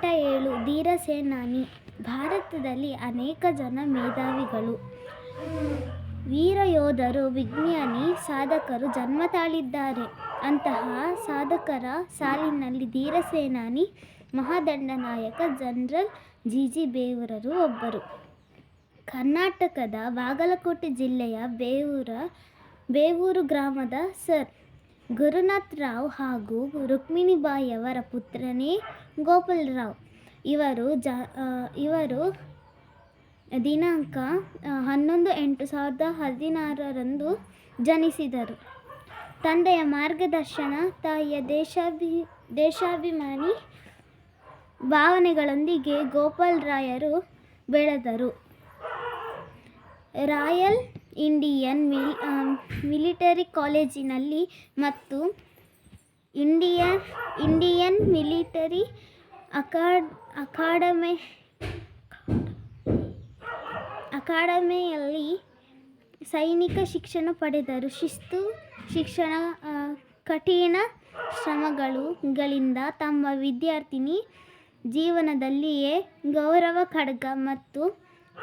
ಪಾಠ ಏಳು ಧೀರಸೇನಾನಿ ಭಾರತದಲ್ಲಿ ಅನೇಕ ಜನ ಮೇಧಾವಿಗಳು. ವೀರ ಯೋಧರು, ವಿಜ್ಞಾನಿ, ಸಾಧಕರು ಜನ್ಮ ತಾಳಿದ್ದಾರೆ. ಅಂತಹ ಸಾಧಕರ ಸಾಲಿನಲ್ಲಿ ಧೀರಸೇನಾನಿ ಮಹಾದಂಡನಾಯಕ ಜನರಲ್ ಜಿ. ಜಿ. ಬೇವೂರರು ಒಬ್ಬರು. ಕರ್ನಾಟಕದ ಬಾಗಲಕೋಟೆ ಜಿಲ್ಲೆಯ ಬೇವೂರ, ಬೇವೂರು ಗ್ರಾಮದ ಸರ್. ಗುರುನಾಥ್ ರಾವ್ ಹಾಗೂ ರುಕ್ಮಿಣಿಬಾಯಿಯವರ ಪುತ್ರನೇ ಗೋಪಾಲರಾವ್ ಇವರು ಜ ಇವರು ದಿನಾಂಕ ಹನ್ನೊಂದು ಎಂಟು ಸಾವಿರದ ಹದಿನಾರರಂದು ಜನಿಸಿದರು. ತಂದೆಯ ಮಾರ್ಗದರ್ಶನ, ತಾಯಿಯ ದೇಶಾಭಿ, ದೇಶಾಭಿಮಾನಿ ಭಾವನೆಗಳೊಂದಿಗೆ ಗೋಪಾಲ್ ರಾಯರು ಬೆಳೆದರು. ರಾಯಲ್ ಇಂಡಿಯನ್ ಮಿಲ್ ಮಿಲಿಟರಿ ಕಾಲೇಜಿನಲ್ಲಿ ಮತ್ತು Indian Indian military acad, academy, ಅಕಾಡೆಮಿಯಲ್ಲಿ ಸೈನಿಕ ಶಿಕ್ಷಣ ಪಡೆದರು. ಶಿಸ್ತು ಶಿಕ್ಷಣ ಕಠಿಣ ಶ್ರಮಗಳುಗಳಿಂದ ತಮ್ಮ ವಿದ್ಯಾರ್ಥಿನಿ ಜೀವನದಲ್ಲಿಯೇ ಗೌರವ, ಖಡ್ಗ ಮತ್ತು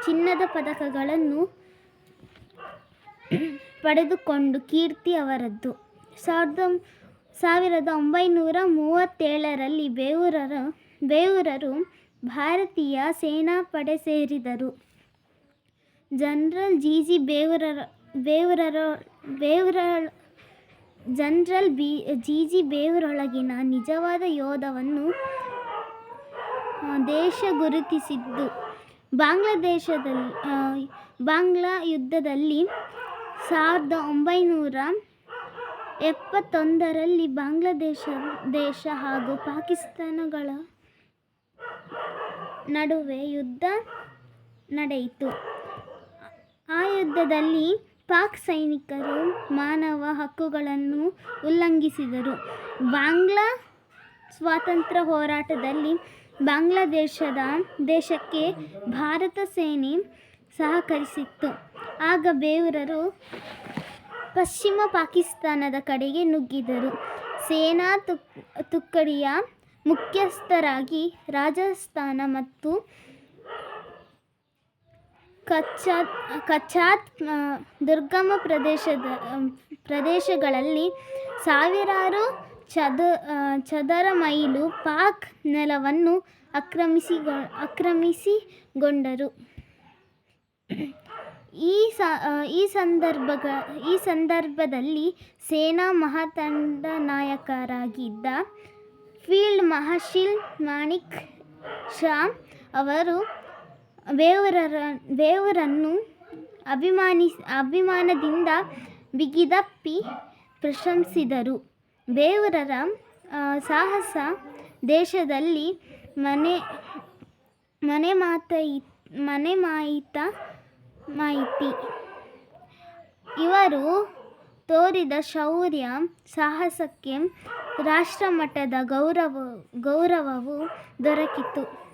ಚಿನ್ನದ ಪದಕಗಳನ್ನು ಪಡೆದುಕೊಂಡು ಕೀರ್ತಿ ಅವರದ್ದು. ಸಾವಿರದ ಸಾವಿರದ ಒಂಬೈನೂರ ಮೂವತ್ತೇಳರಲ್ಲಿ ಬೇವೂರರ, ಬೇವೂರರು ಭಾರತೀಯ ಸೇನಾಪಡೆ ಸೇರಿದರು. General G. ಜಿ. ಬೇವೂರರ ಬೇವೂರರ, Bewoor, general B, G. G. ಬೇವೂರೊಳಗಿನ ನಿಜವಾದ ಯೋಧವನ್ನು ದೇಶ ಗುರುತಿಸಿದ್ದು. ಬಾಂಗ್ಲಾದೇಶದಲ್ಲಿ ಬಾಂಗ್ಲಾ ಯುದ್ಧದಲ್ಲಿ ಸಾವಿರದ ಒಂಬೈನೂರ ಎಪ್ಪತ್ತೊಂದರಲ್ಲಿ ಬಾಂಗ್ಲಾದೇಶ, ದೇಶ ಹಾಗೂ ಪಾಕಿಸ್ತಾನಗಳ ನಡುವೆ ಯುದ್ಧ ನಡೆಯಿತು. ಆ ಯುದ್ಧದಲ್ಲಿ ಪಾಕ್ ಸೈನಿಕರು ಮಾನವ ಹಕ್ಕುಗಳನ್ನು ಉಲ್ಲಂಘಿಸಿದರು. ಬಾಂಗ್ಲಾ ಸ್ವಾತಂತ್ರ್ಯ ಹೋರಾಟದಲ್ಲಿ ಬಾಂಗ್ಲಾದೇಶದ ದೇಶಕ್ಕೆ ಭಾರತ ಸೇನೆ ಸಹಕರಿಸಿತ್ತು. ಆಗ ಬೇವರರು ಪಶ್ಚಿಮ ಪಾಕಿಸ್ತಾನದ ಕಡೆಗೆ ನುಗ್ಗಿದರು. ಸೇನಾ ತುಕ್, ತುಕ್ಕಡಿಯ ಮುಖ್ಯಸ್ಥರಾಗಿ ರಾಜಸ್ಥಾನ ಮತ್ತು ಕಚ್ಚಾತ್ ಕಚ್ಚಾತ್ ದುರ್ಗಮ ಪ್ರದೇಶದ ಪ್ರದೇಶಗಳಲ್ಲಿ ಸಾವಿರಾರು ಚದ ಚದರ ಮೈಲು ಪಾಕ್ ನೆಲವನ್ನು ಆಕ್ರಮಿಸಿಗೊ, ಆಕ್ರಮಿಸಿಗೊಂಡರು. ಈ ಸ ಈ ಸಂದರ್ಭಗ, ಈ ಸಂದರ್ಭದಲ್ಲಿ ಸೇನಾ ಮಹಾದಂಡನಾಯಕರಾಗಿದ್ದ ಫೀಲ್ಡ್ ಮಾರ್ಷಲ್ ಮಾಣಿಕ್ ಶಾ ಅವರು ಬೇವೂರರ, ಬೇವೂರನ್ನು ಅಭಿಮಾನಿಸ್ ಅಭಿಮಾನದಿಂದ ಬಿಗಿದಪ್ಪಿ ಪ್ರಶಂಸಿದರು. ಬೇವೂರರ ಸಾಹಸ ದೇಶದಲ್ಲಿ ಮನೆ ಮನೆ ಮಾತೈ ಮನೆ ಮಾಯಿತ ಮಾಹಿತಿ. ಇವರು ತೋರಿದ ಶೌರ್ಯ ಸಾಹಸಕ್ಕೆ ರಾಷ್ಟ್ರಮಟ್ಟದ ಗೌರವ ಗೌರವವು ದೊರಕಿತು.